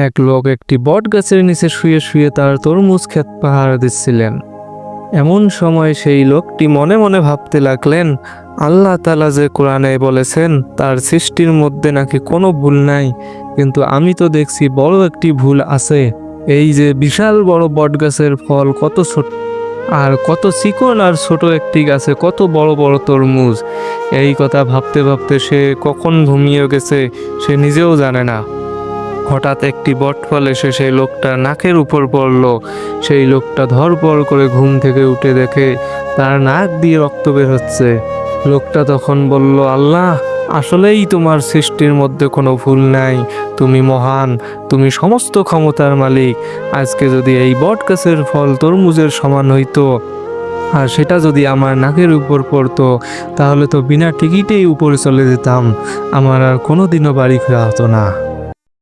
এক লোক একটি বট গাছের নিচে শুয়ে শুয়ে তার তরমুজ ক্ষেত পাহারা দিচ্ছিলেন। এমন সময় সেই লোকটি মনে মনে ভাবতে লাগলেন, আল্লাহ তালা যে কোরআনে বলেছেন, তার সৃষ্টির মধ্যে নাকি কোনো ভুল নাই, কিন্তু আমি তো দেখছি বড় একটি ভুল আছে। এই যে বিশাল বড় বট গাছের ফল কত ছোট, আর কত চিকন আর ছোট একটি গাছে কত বড় বড় তরমুজ। এই কথা ভাবতে ভাবতে সে কখন ঘুমিয়ে গেছে, সে নিজেও জানে না। হঠাৎ একটি বটফল এসে সেই লোকটার নাকের উপর পড়ল। সেই লোকটা ধরপড় করে ঘুম থেকে উঠে দেখে তার নাক দিয়ে রক্ত বের হচ্ছে। লোকটা তখন বলল, আল্লাহ, আসলেই তোমার সৃষ্টির মধ্যে কোনো ভুল নাই। তুমি মহান, তুমি সমস্ত ক্ষমতার মালিক। আজকে যদি এই বট গাছের ফল তরমুজের সমান হইতো আর সেটা যদি আমার নাকের উপর পড়তো, তাহলে তো বিনা টিকিটেই উপরে চলে যেতাম। আমার আর কোনোদিনও বাড়ি ফেরা হতো না।